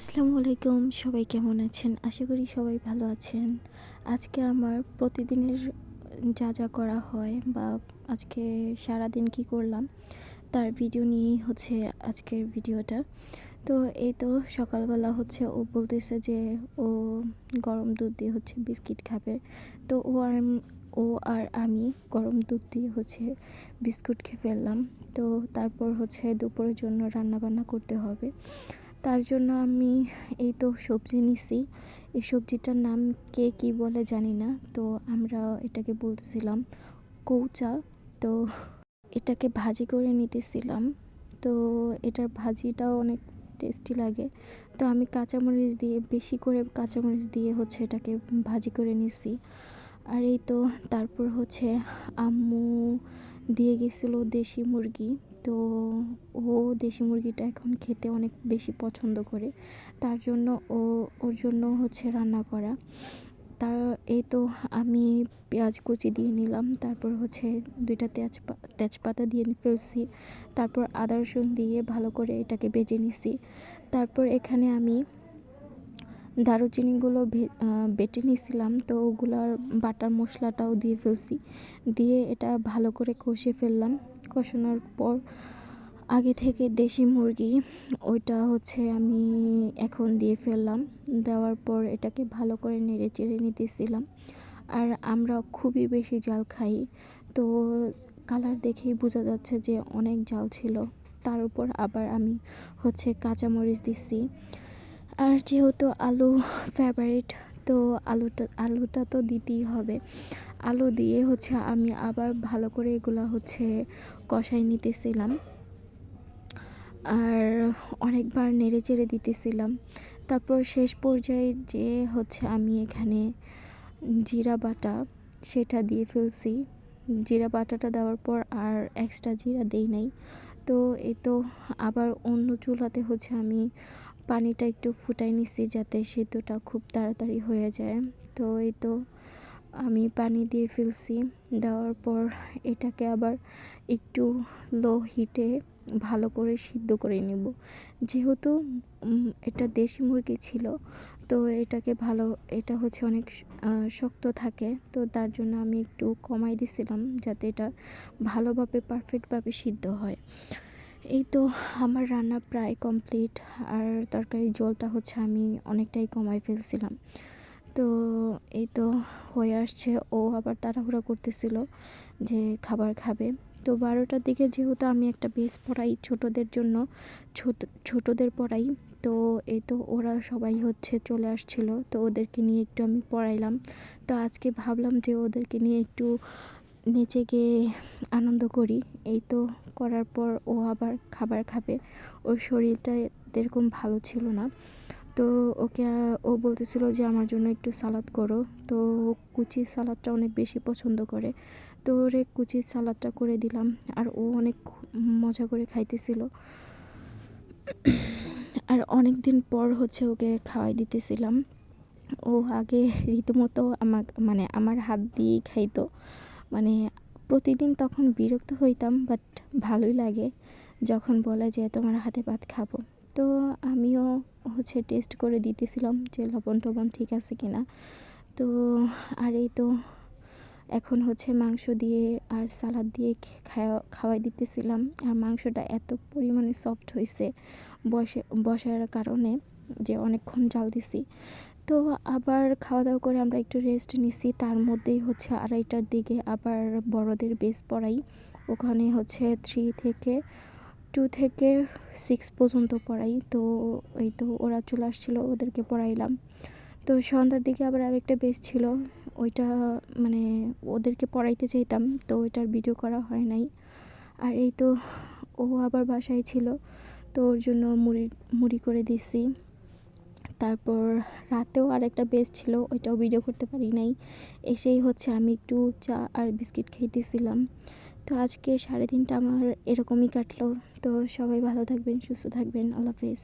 আসসালামু আলাইকুম, সবাই কেমন আছেন? আশা করি সবাই ভালো আছেন। আজকে আমার প্রতিদিনের যা যা করা হয় বা আজকে সারা দিন কি করলাম, তার ভিডিও নিয়েই হচ্ছে আজকের ভিডিওটা তো এই তো সকালবেলা হচ্ছে ও বলতেছে যে ও গরম দুধ দিয়ে হচ্ছে বিস্কিট খাবে। তো ও আর ও আর আমি গরম দুধ দিয়ে হচ্ছে বিস্কুট খেয়ে ফেললাম। তো তারপর হচ্ছে দুপুরের জন্য রান্না বান্না করতে হবে। তার জন্য আমি এই তো সবজি নিছি। এই সবজিটার নাম কে কী বলে জানি না। তো আমরা এটাকে বলতেছিলাম কৌচা। তো এটাকে ভাজি করে নিতেছিলাম। তো এটার ভাজিটাও অনেক টেস্টি লাগে। তো আমি কাঁচামরিচ দিয়ে, বেশি করে কাঁচামরিচ দিয়ে হচ্ছে এটাকে ভাজি করে নিছি। আর এই তো তারপর হচ্ছে আম্মু দিয়ে গেছিল দেশি মুরগি। তো ও দেশি মুরগিটা এখন খেতে অনেক বেশি পছন্দ করে। তার জন্য ও, ওর জন্য হচ্ছে রান্না করা। তা এই তো আমি পেঁয়াজ কুচি দিয়ে নিলাম, তারপর হচ্ছে দুইটা তেজপা, তেজপাতা দিয়ে ফেলছি। তারপর আদা রসুন দিয়ে ভালো করে এটাকে বেজে নিছি। তারপর এখানে আমি দারুচিনিগুলো বেটে নিয়েছিলাম তো ওগুলার বাটার মশলাটাও দিয়ে ফেলছি। দিয়ে এটা ভালো করে কষে ফেললাম। কষানোর পর আগে থেকে দেশি মুরগি, ওইটা হচ্ছে আমি এখন দিয়ে ফেললাম। দেওয়ার পর এটাকে ভালো করে নেড়ে চেড়ে নিতেছিলাম। আর আমরা খুবই বেশি জাল খাই, তো কালার দেখেই বোঝা যাচ্ছে যে অনেক জাল ছিল। তার উপর আবার আমি হচ্ছে কাঁচামরিচ দিছি। আর যেহেতু আলু ফেভারিট তো আলুটা আলুটা তো দিতেই হবে। আলু দিয়ে হচ্ছে আমি আবার ভালো করে এগুলো হচ্ছে কষাই নিতেছিলাম। আর অনেকবার নেড়ে চেড়ে দিতেছিলাম। তারপর শেষ পর্যায়ে যে হচ্ছে আমি এখানে জিরা বাটা সেটা দিয়ে ফেলছি। জিরা বাটাটা দেওয়ার পর আর এক্সট্রা জিরা দেই নাই। তো এ তো আবার অন্য চুলাতে হচ্ছে আমি পানিটা একটু ফুটাই নিছি যাতে সেদ্ধটা খুব তাড়াতাড়ি হয়ে যায়। তো এই তো আমি পানি দিয়ে ফেলছি। দেওয়ার পর এটাকে আবার একটু লো হিটে ভালো করে সিদ্ধ করে নেব। যেহেতু এটা দেশি মুরগি ছিল, তো এটাকে ভালো, এটা হচ্ছে অনেক শক্ত থাকে। তো তার জন্য আমি একটু কমাই দিছিলাম যাতে এটা ভালোভাবে পারফেক্টভাবে সিদ্ধ হয়। এই তো আমার রান্না প্রায় কমপ্লিট আর তরকারি জলটা হচ্ছে আমি অনেকটাই কমাই ফেলছিলাম। তো এই তো হয়ে আসছে, ও আবার তাড়াহুড়া করতেছিল যে খাবার খাবে। তো বারোটার দিকে যেহেতু আমি একটা বেস পড়াই ছোটদের জন্য, ছোট, ছোটদের পড়াই, তো এই তো ওরা সবাই হচ্ছে চলে আসছিল। তো ওদেরকে নিয়ে একটু আমি পড়াইলাম। তো আজকে ভাবলাম যে ওদেরকে নিয়ে একটু নেচে গিয়ে আনন্দ করি, এই তো করার পর ও আবার খাবার খাবে। ওর শরীরটা এরকম ভালো ছিল না। তো ওকে, ও বলতেছিল যে, আমার জন্য একটু সালাদ করো। তো কুচি সালাদটা অনেক বেশি পছন্দ করে। তো ওরে কুচির সালাদটা করে দিলাম আর ও অনেক মজা করে খাইতেছিল। আর অনেক দিন পর হচ্ছে ওকে খাওয়াই দিতেছিলাম। ও আগে রীতিমতো আমার মানে আমার হাত দিয়েই খাইতো। মানে প্রতিদিন তখন বিরক্ত হইতাম বাট ভালোই লাগে যখন বলে যে তোমার হাতে ভাত খাব। তো আমিও হচ্ছে টেস্ট করে দিতেছিলাম যে লবণ টবণ ঠিক আছে কিনা। তো আর এই তো এখন হচ্ছে মাংস দিয়ে আর সালাদ দিয়ে খাওয়া খাওয়াই দিতেছিলাম। আর মাংসটা এত পরিমাণে সফট হয়েছে বসে, বসার কারণে। যে অনেকক্ষণ জাল দিছি। তো আবার খাওয়া দাওয়া করে আমরা একটু রেস্ট নিছি। তার মধ্যেই হচ্ছে আড়াইটার দিকে আবার বড়দের বেস পড়াই। ওখানে হচ্ছে থ্রি থেকে টু থেকে সিক্স পর্যন্ত পড়াই। তো এই তো ওরা চলে আসছিল, ওদেরকে পড়াইলাম। তো সন্ধ্যার দিকে আবার আরেকটা বেস ছিল। ওইটা মানে ওদেরকে পড়াইতে চাইতাম, তো ওইটার ভিডিও করা হয় নাই। আর এই তো ও আবার বাসায় ছিল। তো ওর জন্য মুড়ি মুড়ি করে দিছি। তারপর রাতেও আর একটা বেস ছিল, ওইটাও ভিডিও করতে পারি নাই। এসেই হচ্ছে আমি একটু চা আর বিস্কিট খেয়েতেছিলাম তো আজকে সাড়ে তিনটা আমার এরকমই কাটলো। তো সবাই ভালো থাকবেন, সুস্থ থাকবেন। আল্লাহ হাফেজ।